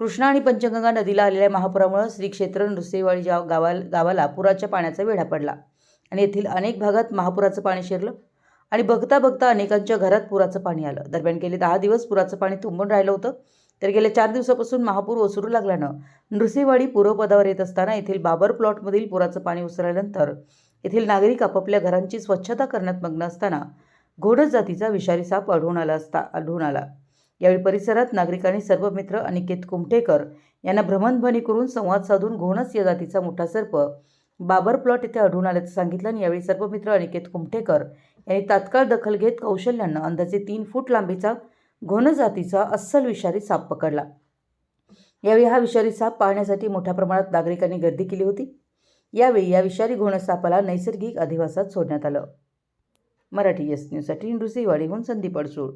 कृष्णा आणि पंचगंगा नदीला आलेल्या महापुरामुळे श्री क्षेत्र नृसिंहवाडी जा गावा गावाला पुराच्या पाण्याचा वेढा पडला. आणि येथील अनेक भागात महापुराचं पाणी शिरलं आणि बघता बघता अनेकांच्या घरात पुराचं पाणी आलं. दरम्यान गेले दहा दिवस पुराचं पाणी तुंबून राहिलं होतं. तर गेल्या चार दिवसापासून महापूर ओसरू लागल्यानं नृसिंहवाडी पूर्वपदावर येत असताना येथील बाबर प्लॉटमधील पुराचं पाणी ओसरल्यानंतर येथील नागरिक आपापल्या घरांची स्वच्छता करण्यात मग्न असताना घोडस जातीचा विषारी साप आढळून आला असता आढळून आला. यावेळी परिसरात नागरिकांनी सर्व मित्र अनिकेत कुमठेकर यांना भ्रमणध्वनी करून संवाद साधून घोणस या जातीचा मोठा सर्प बाबर प्लॉट येथे आढळून आल्याचं सांगितलं आणि यावेळी सर्व मित्र अनिकेत कुमठेकर यांनी तात्काळ दखल घेत कौशल्यानं अंदाजे तीन फूट लांबीचा घोण जातीचा अस्सल विषारी साप पकडला. यावेळी हा विषारी साप पाहण्यासाठी मोठ्या प्रमाणात नागरिकांनी गर्दी केली होती. यावेळी या विषारी घोण सापाला नैसर्गिक अधिवासात सोडण्यात आलं. मराठी एस न्यूजसाठी नृसिंहवाडीहून संदीप अडसूळ.